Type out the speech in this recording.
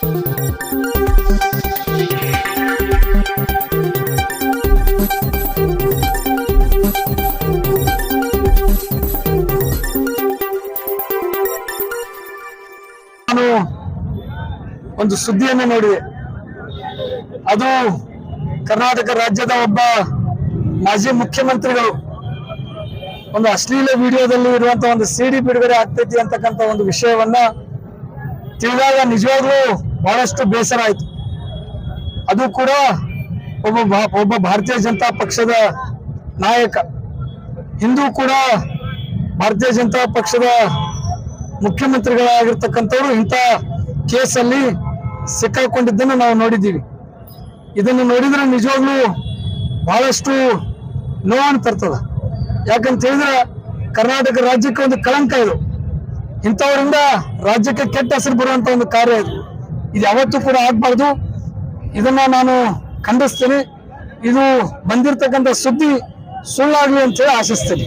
ಒಂದು ಸುದ್ದಿಯನ್ನು ನೋಡಿ. ಅದು ಕರ್ನಾಟಕ ರಾಜ್ಯದ ಒಬ್ಬ ಮಾಜಿ ಮುಖ್ಯಮಂತ್ರಿಗಳು. ಒಂದು ಅಶ್ಲೀಲ ವಿಡಿಯೋದಲ್ಲಿ ಇರುವಂತ ಒಂದು ಸಿಡಿ ಬಿಡುಗಡೆ ಆಗ್ತೈತಿ ಅಂತಕ್ಕಂಥ ಒಂದು ವಿಷಯವನ್ನ ತಿಳಿದಾಗ ನಿಜವಾಗ್ಲೂ ಬಹಳಷ್ಟು ಬೇಸರ ಆಯ್ತು. ಅದು ಕೂಡ ಒಬ್ಬ ಒಬ್ಬ ಭಾರತೀಯ ಜನತಾ ಪಕ್ಷದ ನಾಯಕ, ಹಿಂದೂ ಕೂಡ ಭಾರತೀಯ ಜನತಾ ಪಕ್ಷದ ಮುಖ್ಯಮಂತ್ರಿಗಳಾಗಿರ್ತಕ್ಕಂಥವ್ರು ಇಂಥ ಕೇಸಲ್ಲಿ ಸಿಕ್ಕಾಕೊಂಡಿದ್ದನ್ನು ನಾವು ನೋಡಿದ್ದೀವಿ. ಇದನ್ನು ನೋಡಿದ್ರೆ ನಿಜವಾಗ್ಲೂ ಬಹಳಷ್ಟು ನೋವನ್ನು ತರ್ತದ ಯಾಕಂತ ಹೇಳಿದ್ರೆ ಕರ್ನಾಟಕ ರಾಜ್ಯಕ್ಕೆ ಒಂದು ಕಳಂಕ ಇದು. ಇಂಥವರಿಂದ ರಾಜ್ಯಕ್ಕೆ ಕೆಟ್ಟ ಹೆಸರು ಬರುವಂತ ಒಂದು ಕಾರ್ಯ ಇದು. ಇದು ಯಾವತ್ತೂ ಕೂಡ ಆಗಬಾರ್ದು. ಇದನ್ನು ನಾನು ಖಂಡಿಸ್ತೇನೆ. ಇದು ಬಂದಿರತಕ್ಕಂಥ ಸುದ್ದಿ ಸುಳ್ಳಾಗಲಿ ಅಂತ ಹೇಳಿ ಆಶಿಸ್ತೇನೆ.